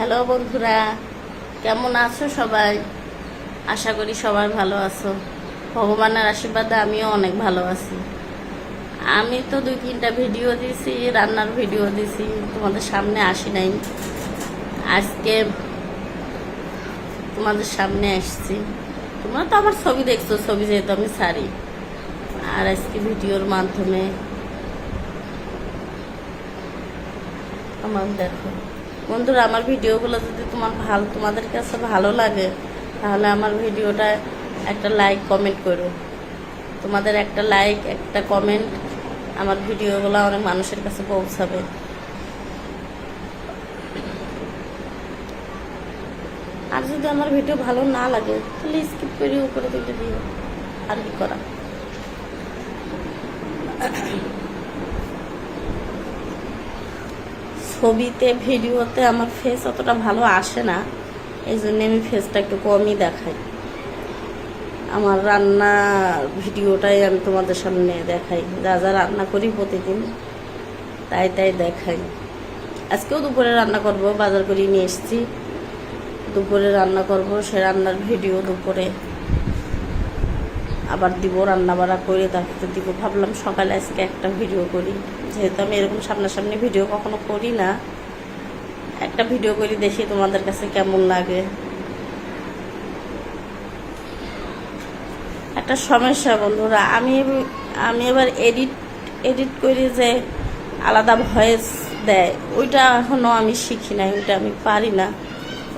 Hello বন্ধুরা, কেমন আছো সবাই? আশা করি সবাই ভালো আছো। ভগবানের আশীর্বাদে আমিও অনেক ভালো আছি। আমি তো দুই তিনটা ভিডিও দিছি রান্নার ভিডিও দিছি তোমাদের সামনে আসি নাই। আজকে তোমাদের সামনে আসছি। তোমরা তো আমার ছবি দেখছ, ছবি যেহেতু আমি সারি আর আজকে ভিডিওর মাধ্যমে আমার দেখো। বন্ধুরা, আমার ভিডিওগুলো যদি তোমার ভালো তোমাদের কাছে ভালো লাগে, তাহলে আমার ভিডিওটা একটা লাইক কমেন্ট করো। তোমাদের একটা লাইক একটা কমেন্ট আমার ভিডিওগুলো অনেক মানুষের কাছে পৌঁছাবে। আর যদি আমার ভিডিও ভালো না লাগে, তাহলে স্কিপ করে উপরে তুলে দিও। আর কি করা? ছবিতে, ভিডিওতে আমার ফেস অতটা ভালো আসে না। এই জন্য আমি ফেসটা একটু কমই দেখাই। আমার রান্নার ভিডিওটাই আমি তোমাদের সামনে দেখাই। যা যা রান্না করি প্রতিদিন, তাই তাই দেখাই। আজকেও দুপুরে রান্না করব, বাজার করে নিয়ে এসেছি। দুপুরে রান্না করব, সে রান্নার ভিডিও দুপুরে। আবার দিব রান্না বাড়া করে তারপরে দিব। ভাবলাম সকালে আজকে একটা ভিডিও করি। যেহেতু আমি এরকম সামনাসামনি ভিডিও কখনো করি না, একটা ভিডিও করি, দেখি তোমাদের কাছে কেমন লাগে। একটা সমস্যা বন্ধুরা, আমি আমি এবার এডিট এডিট করি যে আলাদা ভয়েস দেয়, ওইটা এখনও আমি শিখি নাই, ওইটা আমি পারি না।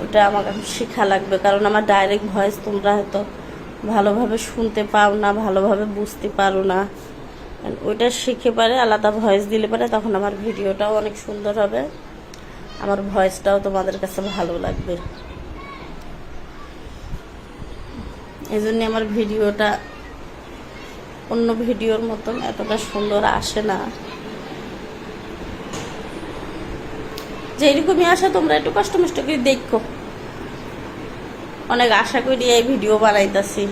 ওইটা আমাকে শেখা লাগবে, কারণ আমার ডাইরেক্ট ভয়েস তোমরা হয়তো ভালোভাবে শুনতে পাও না, ভালোভাবে বুঝতে পারো না। ওইটা শিখে পারে, আলাদা ভয়েস দিলে পারে, তখন আমার ভিডিওটাও অনেক সুন্দর হবে। আমার ভয়েসটাও তোমাদের কাছে ভালো লাগবে। এই জন্য আমার ভিডিওটা অন্য ভিডিওর মতন এতটা সুন্দর আসে না। যেরকমই আসে, তোমরা একটু কষ্ট করে দেখো। অনেক আশা করি এই ভিডিও বানাইতাছি।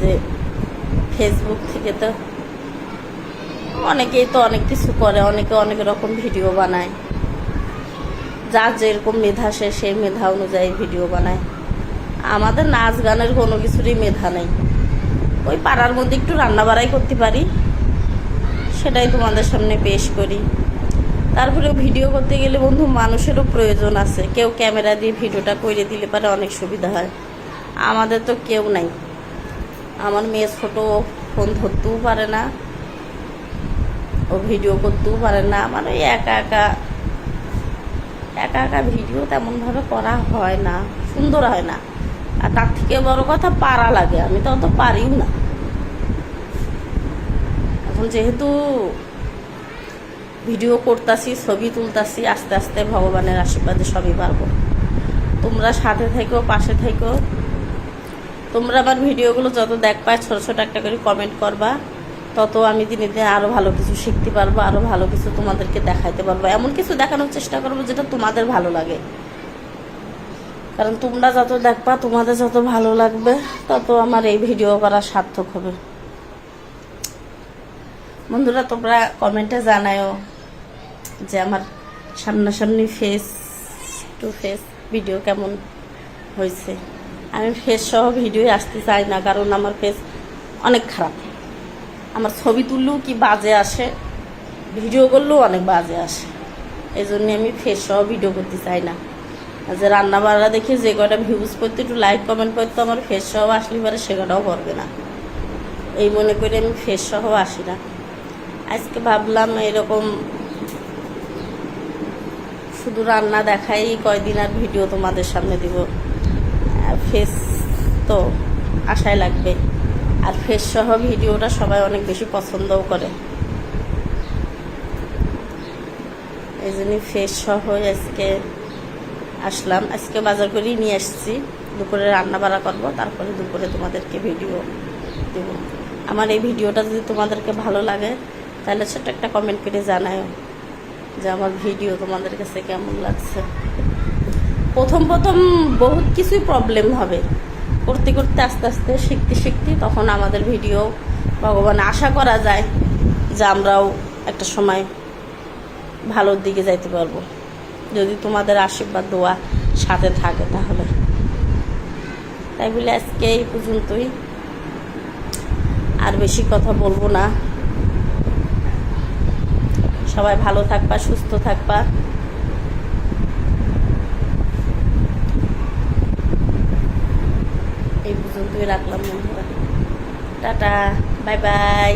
যে ফেসবুক থেকে তো অনেকেই তো অনেক কিছু করে, অনেকে অনেক রকম ভিডিও বানায়। যার যেরকম মেধা, সে সেই মেধা অনুযায়ী ভিডিও বানায়। আমাদের নাচ গানের কোনো কিছুরই মেধা নেই। ওই পাড়ার মধ্যে একটু রান্না বাড়াই করতে পারি, সেটাই তোমাদের সামনে পেশ করি। তারপরে ভিডিও করতে গেলে বন্ধু মানুষেরও প্রয়োজন আছে। কেউ ক্যামেরা দিয়ে ভিডিওটা করে দিলে পারে অনেক সুবিধা হয়। আমাদের তো কেউ নাই। আমার মেয়ে ছোট ফোন ধরতেও পারে না, ও ভিডিও করতেও পারে না। আমার ওই একা একা একা একা ভিডিও তেমনভাবে করা হয় না, সুন্দর হয় না। আর তার থেকে বড় কথা পারা লাগে, আমি তো অত পারিও না। এখন যেহেতু ভিডিও করতাছি, ছবি তুলতাছি, আস্তে আস্তে ভগবানের আশীর্বাদে সবই পারব। তোমরা সাথে থেকো, পাশে থেকো। তোমরা আমার ভিডিওগুলো যত দেখবা, ছোটো ছোটো একটা করে কমেন্ট করবা, তত আমি দিনে দিনে আরও ভালো কিছু শিখতে পারব আরও ভালো কিছু তোমাদেরকে দেখাইতে পারব। এমন কিছু দেখানোর চেষ্টা করব যেটা তোমাদের ভালো লাগে। কারণ তোমরা যত দেখবা, তোমাদের যত ভালো লাগবে, তত আমার এই ভিডিও করা সার্থক হবে। বন্ধুরা, তোমরা কমেন্টে জানায়ও যে আমার সামনাসামনি ফেস টু ফেস ভিডিও কেমন হয়েছে। আমি ফেস সহ ভিডিও আসতে চাই না, কারণ আমার ফেস অনেক খারাপ। আমার ছবি তুললেও কি বাজে আসে? ভিডিও করলেও অনেক বাজে আসে। এই জন্য আমি ফেস সহ ভিডিও করতে চাই না। যে রান্না বান্না দেখে যে কটা ভিউজ করতে, একটু লাইক কমেন্ট করতে, আমার ফেস সহ আসলে পারে সে কটাও করবে না। এই মনে করে আমি ফেস সহ আসি না। আজকে ভাবলাম এরকম শুধু রান্না দেখাই, কয়দিন আর ভিডিও তোমাদের সামনে দিব। ফেস তো আশায় লাগবে। আর ফেস সহ ভিডিওটা সবাই অনেক বেশি পছন্দও করে। এই জন্য ফেস সহ আজকে আসলাম। আজকে বাজার করেই নিয়ে আসছি। দুপুরে রান্না বাড়া করব, তারপরে দুপুরে তোমাদেরকে ভিডিও দেব। আমার এই ভিডিওটা যদি তোমাদেরকে ভালো লাগে, তাহলে ছোট্ট একটা কমেন্ট করে জানায় যে আমার ভিডিও তোমাদের কাছে কেমন লাগছে? প্রথম প্রথম বহুত কিছুই প্রবলেম হবে। করতে করতে আস্তে আস্তে শিখতে শিখতে তখন আমাদের ভিডিও ভগবান আশা করা যায় যে আমরাও একটা সময় ভালোর দিকে যাইতে পারব। যদি তোমাদের আশীর্বাদ, দোয়া সাথে থাকে তাহলে। তাই বলে আজকে এই পর্যন্তই। আর বেশি কথা বলব না। সবাই ভালো থাকবা সুস্থ থাকবা। এই পর্যন্তই রাখলাম বন্ধুরা। Tata bye bye.